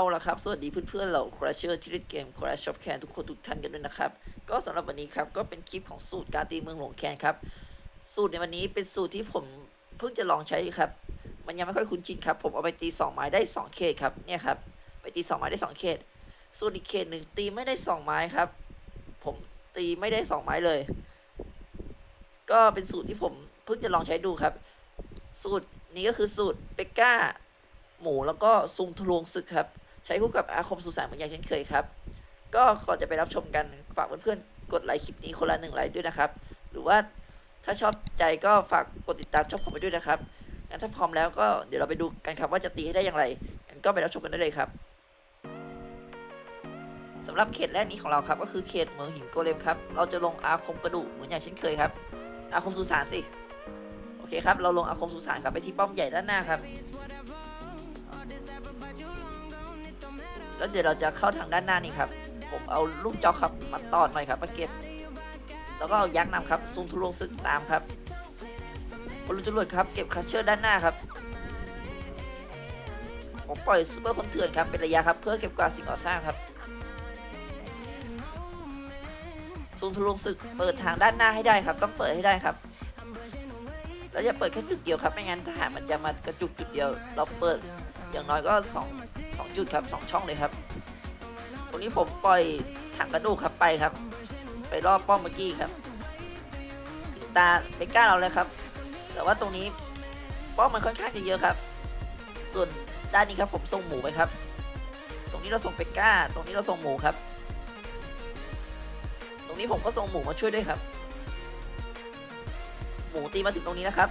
เอาละครับ สวัสดีเพื่อนๆเราคราชเชอร์ที่เล่นเกมคราชช็อปแคนทุกคนทุกท่านกันด้วยนะครับ ก็สำหรับวันนี้ครับ ก็เป็นคลิปของสูตรการตีเมืองหลวงแคนครับ สูตรในวันนี้เป็นสูตรที่ผมเพิ่งจะลองใช้ครับ มันยังไม่ค่อยคุ้นชินครับ ผมเอาไปตีสองไม้ได้สองเขตครับ เนี่ยครับ ไปตีสองไม้ได้สองเขตส่วนอีกเขตหนึ่งตีไม่ได้สองไม้ครับ ผมตีไม่ได้สองไม้เลย ก็เป็นสูตรที่ผมเพิ่งจะลองใช้ดูครับ สูตรนี้ก็คือสูตรเปกก้าหมูแล้วก็ซุงทะลวงศึกครับ ช้คู่กับอาคมสุสานเหมือนอย่างเช่นเคยครับ ก็ก่อนจะไปรับชมกันฝากเพื่อนๆกดไลค์คลิปนี้คนละหนึ่งไลค์ด้วยนะครับ หรือว่าถ้าชอบใจก็ฝากกดติดตามช่องผมไปด้วยนะครับงั้นถ้าพร้อมแล้วก็เดี๋ยวเราไปดูกันครับว่าจะตีให้ได้อย่างไรงั้นก็ไปรับชมกันได้เลยครับสำหรับเขตแรกนี้ของเราครับ ก็คือเขตเมืองหินโกเลมครับ เราจะลงอาคมกระดูกเหมือนอย่างเช่นเคยครับ อาคมสุสานสิ โอเคครับ เราลงอาคมสุสานครับไปที่ป้อมใหญ่ด้านหน้าครับ แล้วเดี๋ยวเราจะเข้าทางด้านหน้านี่ครับ ผมเอาลูกจอกครับมาตอดหน่อยครับมาเก็บ แล้วก็เอายักษ์นำครับซุงทุลงศึกตามครับบอลลูนจรวดครับเก็บครัชเชอร์ด้านหน้าครับผมปล่อยซูเปอร์คนเถื่อนครับเป็นระยะครับเพื่อเก็บกวาดสิ่งก่อสร้างครับซุงทุลวงศึกเปิดทางด้านหน้าให้ได้ครับ ต้องเปิดให้ได้ครับแล้วจะเปิดแค่จุดเดียวครับไม่งั้นทหารมันจะมากระจุกจุดเดียว เราเปิดอย่างน้อยก็สอง สองจุดครับสองช่องเลยครับตรงนี้ผมปล่อยถังกระดูกครับไปครับ ไปรอบป้อมเมื่อกี้ครับถึงตาเบก้าเราเลยครับ แต่ว่าตรงนี้ป้อมมันค่อนข้างจะเยอะครับ ส่วนด้านนี้ครับผมส่งหมูไปครับ ตรงนี้เราส่งเบก้า ตรงนี้เราส่งหมูครับ ตรงนี้ผมก็ส่งหมูมาช่วยด้วยครับ หมูตีมาถึงตรงนี้นะครับ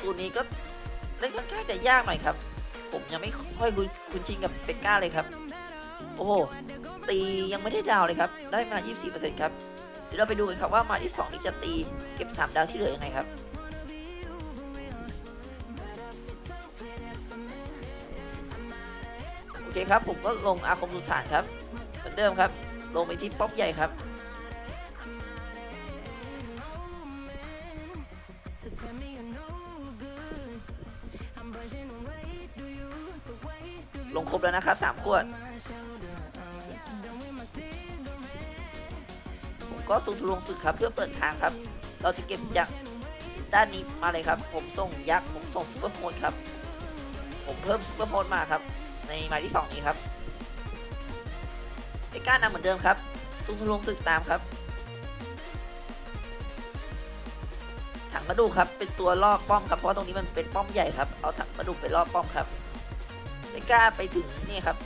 สูตรนี้ก็ เล่นค่อนข้างจะยากหน่อยครับ ผมยังไม่ค่อยคุ้นคุ้นชินกับเปกก้าเลยครับ โอ้โหตียังไม่ได้ดาวเลยครับ ได้มา 24%ครับ เดี๋ยวเราไปดูกันครับว่ามาที่ 2 นี้จะตีเก็บ 3 ดาวที่เหลือยังไงครับโอเคครับ ผมก็ลงอาคมสุสานครับ เหมือนเดิมครับ ลงไปที่ป้อมใหญ่ครับ นะครับสามขวด ผมก็ส่งทุลงศึกครับเพื่อเปิดทางครับ เราจะเก็บยักษ์ด้านนี้มาเลยครับ ผมส่งยักษ์ผมส่งซูเปอร์โพนครับ ผมเพิ่มซูเปอร์โพนมาครับ ในหมายที่สองนี้ครับไอ้ก้านนำเหมือนเดิมครับส่งทุลงศึกตามครับถังกระดูกครับเป็นตัวล่อป้อมครับเพราะตรงนี้มันเป็นป้อมใหญ่ครับเอาถังกระดูกไปล่อป้อมครับ กล้าไปถึงนี่ครับ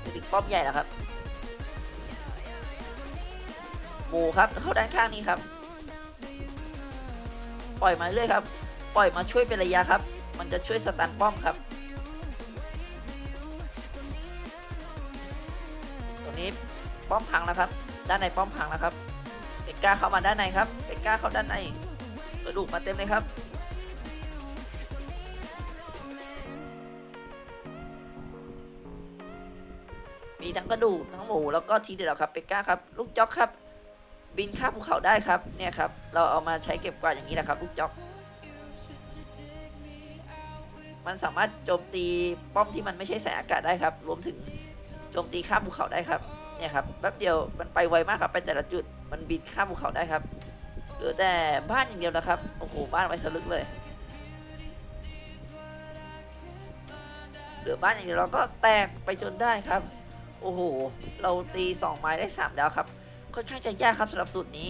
ไปถึงป้อมใหญ่แล้วครับหมูครับเข้าด้านข้างนี้ครับ ปล่อยมาเรื่อยครับ ปล่อยมาช่วยเป็นระยะครับ มันจะช่วยสตันป้อมครับตรงนี้ป้อมพังแล้วครับ ด้านในป้อมพังแล้วครับเอกล้าเข้ามาด้านในครับเอกล้าเข้าด้านในกระดูกมาเต็มเลยครับ มีทั้งกระดูกทั้งหมูแล้วก็ทีเดียวครับเปกก้าครับ ลูกจ็อกครับ บินข้ามภูเขาได้ครับเนี่ยครับ เราเอามาใช้เก็บกวาดอย่างนี้แหละครับ ลูกจ็อก มันสามารถโจมตีป้อมที่มันไม่ใช่สายอากาศได้ครับ รวมถึงโจมตีข้ามภูเขาได้ครับเนี่ยครับแป๊บเดียวมันไปไวมากครับไปแต่ละจุดมันบินข้ามภูเขาได้ครับเหลือแต่บ้านอย่างเดียวนะครับโอ้โหบ้านไว้สลึกเลยเหลือบ้านอย่างเดียวเราก็แตกไปจนได้ครับ โอ้โห เราตีสองไม้ได้สามดาวครับ ค่อนข้างจะยากครับสำหรับสูตรนี้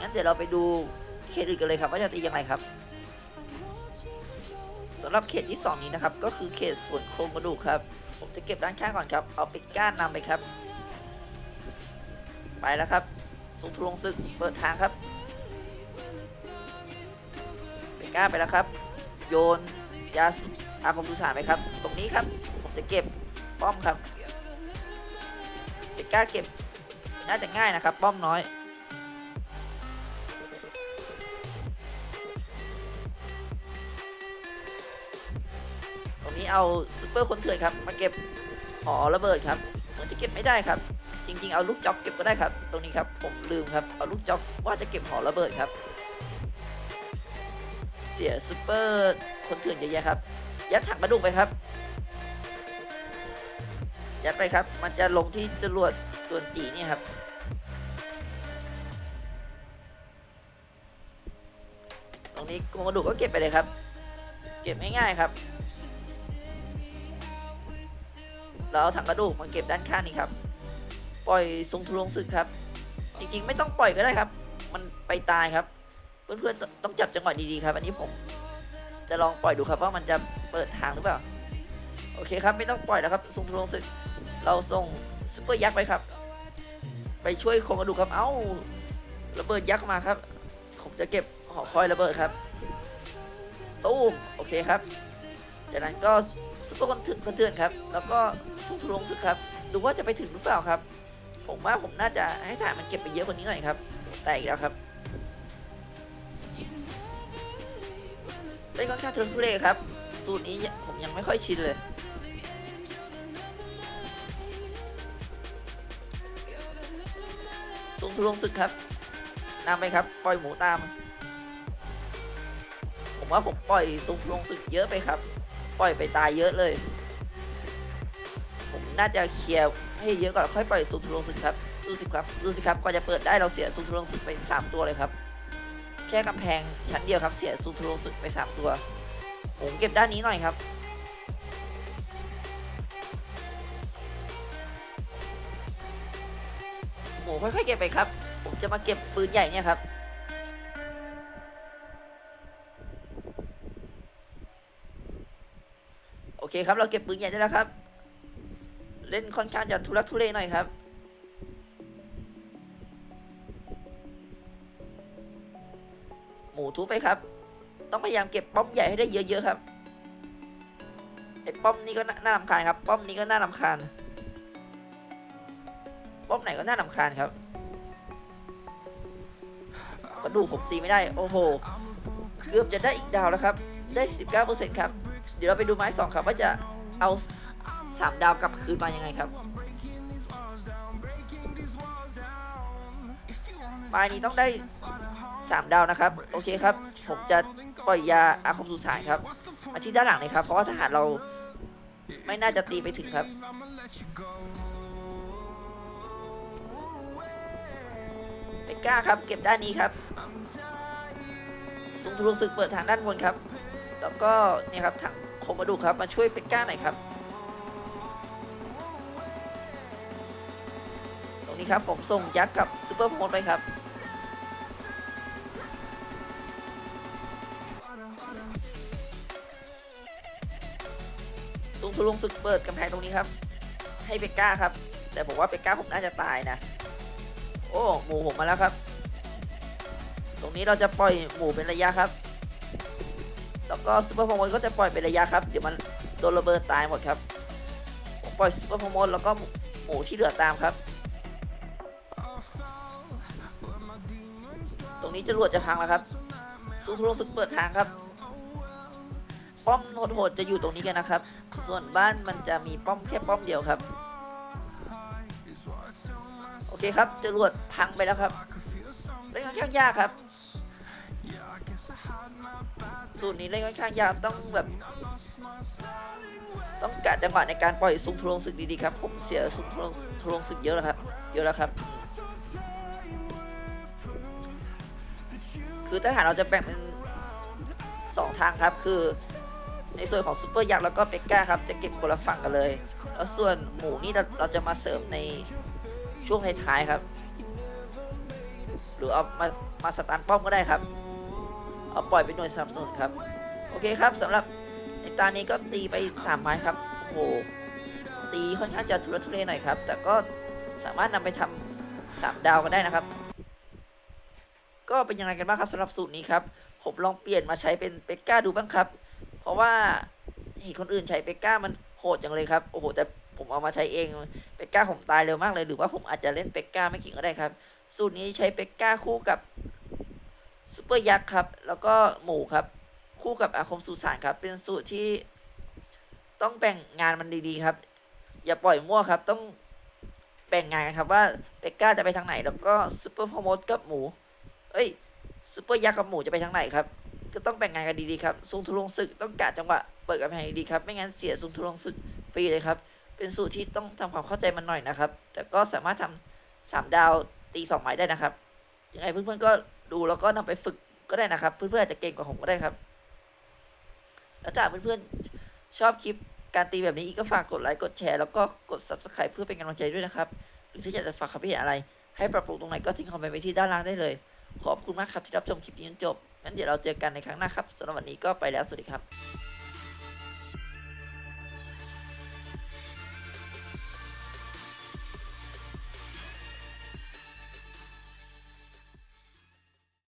งั้นเดี๋ยวเราไปดูเขตอื่นกันเลยครับ ว่าจะตียังไงครับสำหรับเขตที่สองนี้นะครับ ก็คือเขตส่วนโครงกระดูกครับ ผมจะเก็บด้านข้างก่อนครับ เอาไปก้านนำไปครับ ไปแล้วครับสุงทุลงศึกเปิดทางครับไปก้านไปแล้วครับ โยนยาสุอาคมสุสานไปครับ ตรงนี้ครับ ผมจะเก็บป้อมครับ กล้าเก็บน่าจะง่ายนะครับ ป้อมน้อย ตรงนี้เอาซูเปอร์คนเถื่อนครับ มาเก็บหอระเบิดครับเหมือนจะเก็บไม่ได้ครับ จริง ๆ เอาลูกจ็อกเก็บก็ได้ครับ ตรงนี้ครับ ผมลืมครับ เอาลูกจ็อกว่าจะเก็บหอระเบิดครับ เสียซูเปอร์คนเถื่อนเยอะแยะครับ ยัดถังกระดูกไปครับ ยัดไปครับ มันจะลงที่จรวดจวนจีนี่ครับ ตรงนี้โครงกระดูกก็เก็บไปเลยครับ เก็บง่ายๆครับ เราเอาถังกระดูกมาเก็บด้านข้างนี้ครับ ปล่อยทรงทุลงศึกครับ จริงๆ ไม่ต้องปล่อยก็ได้ครับ มันไปตายครับ เพื่อนๆตต้องจับจังหวะดีๆครับ อันนี้ผมจะลองปล่อยดูครับว่ามันจะเปิดทางหรือเปล่า โอเคครับ ไม่ต้องปล่อยแล้วครับทรงทุลงศึก เราส่งซุปเปอร์ยักษ์ไปครับ ไปช่วยโครงกระดูกครับ เอ้าระเบิดยักษ์มาครับ ผมจะเก็บหอคอยระเบิดครับตู้มโอเคครับ จากนั้นก็ซุปเปอร์คอนเทนเทือนครับ แล้วก็ทรงทุลงศึกครับ ดูว่าจะไปถึงหรือเปล่าครับ ผมว่าผมน่าจะให้ฐานมันเก็บไปเยอะกว่านี้หน่อยครับแต่อีกแล้วครับเล่นค่อนข้างทุรนทุเรศครับ สูตรนี้ผมยังไม่ค่อยชินเลย สูงทุลงศึกครับนำไปครับ ปล่อยหมูตาม ผมว่าผมปล่อยสูงทุลงศึกเยอะไปครับ ปล่อยไปตายเยอะเลย ผมน่าจะเคลียร์ให้เยอะก่อนค่อยปล่อยสูงทุลงศึกครับดูสิครับดูสิครับกว่าจะเปิดได้เราเสียสูงทุลงศึกไปสามตัวเลยครับ แค่กำแพงชั้นเดียวครับ เสียสูงทุลงศึกไปสามตัว ผมเก็บด้านนี้หน่อยครับ หมูค่อยๆเก็บไปครับ ผมจะมาเก็บปืนใหญ่เนี่ยครับ โอเคครับ เราเก็บปืนใหญ่ได้แล้วครับ เล่นค่อนข้างจะทุรักทุเลหน่อยครับหมูทุบไปครับ ต้องพยายามเก็บป้อมใหญ่ให้ได้เยอะๆครับไอ้ป้อมนี้ก็น่าน่ารำคาญครับ ป้อมนี้ก็น่ารำคาญ ป้อมไหนก็น่ารำคาญครับกระดูกผมตีไม่ได้ โอ้โห เกือบจะได้อีกดาวแล้วครับ ได้ 19%ครับ เดี๋ยวเราไปดูไม้สองครับ ว่าจะเอาสามดาวกลับคืนมายังไงครับ ไม้นี้ต้องได้สามดาวนะครับ โอเคครับ ผมจะปล่อยยาอาคมสุสานครับ มาที่ด้านหลังเลยครับ เพราะว่าทหารเราไม่น่าจะตีไปถึงครับ ก้าครับ เก็บด้านนี้ครับสุงทุลุศึกเปิดทางด้านบนครับ แล้วก็เนี่ยครับถังโครงกระดูครับมาช่วยเป็กก้าหน่อยครับ ตรงนี้ครับผมส่งยักษ์กับซูเปอร์โมดไปครับสูงทุลุงศึกเปิดกำแพงตรงนี้ครับ ให้เบกก้าครับ แต่ผมว่าเบกก้าผมน่าจะตายนะ อ้หมูผมมาแล้วครับ ตรงนี้เราจะปล่อยหมูเป็นระยะครับ แล้วก็ซูเปอร์โพมอนก็จะปล่อยเป็นระยะครับ เดี๋ยวมันโดนระเบิดตายหมดครับ ผมปล่อยซูเปอร์โพมอนแล้วก็หมูที่เหลือตามครับ ตรงนี้จรวดจะพังแล้วครับสูงทุลงศึกเปิดทางครับ ป้อมโหดๆจะอยู่ตรงนี้กันนะครับ ส่วนบ้านมันจะมีป้อมแค่ป้อมเดียวครับ เคครับจรวดพังไปแล้วครับเล่นค่อนข้างยากครับ สูตรนี้เล่นค่อนข้างยากต้องแบบ ต้องกะจังหวะในการปล่อยซุงทะลวงศึกดีๆครับ ผมเสียซุงทะลวงทะลวงศึกเยอะแล้วครับ เยอะแล้วครับ คือทหารเราจะแบ่งเป็นสองทางครับคือในส่วนของซูเปอร์ยักษ์แล้วก็เปกก้าครับ จะเก็บคนละฝั่งกันเลย แล้วส่วนหมูนี่เราเราจะมาเสริมใน ช่วงท้ายๆครับ หรือเอามามาสตาร์ป้อมก็ได้ครับ เอาปล่อยเป็นหน่วยสนับสนุนครับ โอเคครับสำหรับในตานี้ก็ตีไปสามไม้ครับโอ้โหตีค่อนข้างจะทุรทุเรหน่อยครับ แต่ก็สามารถนำไปทำสามดาวกันได้นะครับ ก็เป็นยังไงกันบ้างครับสำหรับสูตรนี้ครับผมลองเปลี่ยนมาใช้เป็นเปกก้าดูบ้างครับ เพราะว่าเห็นคนอื่นใช้เปกก้ามันโหดจังเลยครับ โอ้โห แต่ ผมเอามาใช้เองเปกก้าผมตายเร็วมากเลย หรือว่าผมอาจจะเล่นเปกก้าไม่เก่งก็ได้ครับ สูตรนี้ใช้เปกก้าคู่กับซูเปอร์ยักษ์ครับ แล้วก็หมูครับ คู่กับอาคมสุสานครับ เป็นสูตรที่ต้องแบ่งงานมันดีๆครับ อย่าปล่อยมั่วครับ ต้องแบ่งงานกันครับว่าเปกก้าจะไปทางไหน แล้วก็ซูเปอร์โพโมดกับหมู เอ้ยซูเปอร์ยักษ์กับหมูจะไปทางไหนครับก็ต้องแบ่งงานกันดีๆครับซุงทุลงศึกต้องกะจังหวะเปิดกำแพงดีๆครับ ไม่งั้นเสียสูงทุลงสุดฟรีเลยครับ เป็นสูตรที่ต้องทำความเข้าใจมันหน่อยนะครับ แต่ก็สามารถทำสามดาวตีสองไม้ได้นะครับยังไงเพื่อนๆก็ดูแล้วก็นำไปฝึกก็ได้นะครับ เพื่อนๆอาจจะเก่งกว่าผมก็ได้ครับ แล้วถ้าเพื่อนๆชอบคลิปการตีแบบนี้อีกก็ฝากกดไลค์กดแชร์แล้วก็กด subscribe เพื่อเป็นกำลังใจด้วยนะครับ หรือถ้าอยากจะฝากคำพิเห็นอะไร ให้ปรับปรุงตรงไหนก็ทิ้งคอมเมนต์ไว้ที่ด้านล่างได้เลย ขอบคุณมากครับที่รับชมคลิปนี้จนจบงั้นเดี๋ยวเราเจอกันในครั้งหน้าครับสำหรับวันนี้ก็ไปแล้วสวัสดีครับ